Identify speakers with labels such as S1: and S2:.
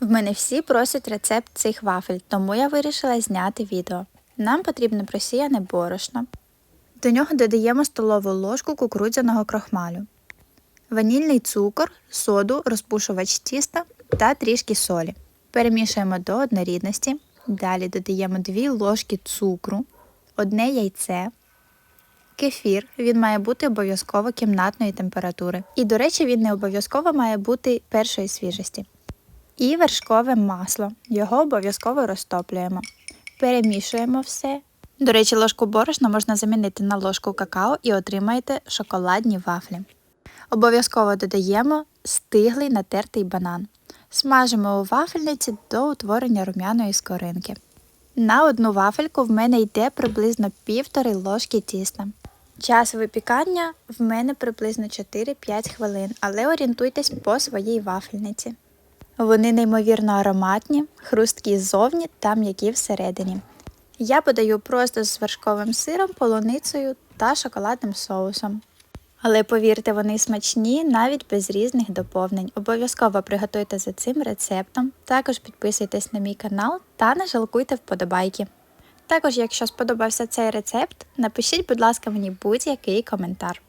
S1: В мене всі просять рецепт цих вафель, тому я вирішила зняти відео. Нам потрібно просіяне борошно. До нього додаємо столову ложку кукурудзяного крохмалю, ванільний цукор, соду, розпушувач тіста та трішки солі. Перемішуємо до однорідності. Далі додаємо 2 ложки цукру, одне яйце, кефір. Він має бути обов'язково кімнатної температури. І, до речі, він не обов'язково має бути першої свіжості. І вершкове масло. Його обов'язково розтоплюємо. Перемішуємо все. До речі, ложку борошна можна замінити на ложку какао і отримаєте шоколадні вафлі. Обов'язково додаємо стиглий натертий банан. Смажимо у вафельниці до утворення рум'яної скоринки. На одну вафельку в мене йде приблизно півтори ложки тіста. Час випікання в мене приблизно 4-5 хвилин, але орієнтуйтесь по своїй вафельниці. Вони неймовірно ароматні, хрусткі ззовні та м'які всередині. Я подаю просто з вершковим сиром, полуницею та шоколадним соусом. Але повірте, вони смачні навіть без різних доповнень. Обов'язково приготуйте за цим рецептом. Також підписуйтесь на мій канал та не жалкуйте вподобайки. Також, якщо сподобався цей рецепт, напишіть, будь ласка, мені будь-який коментар.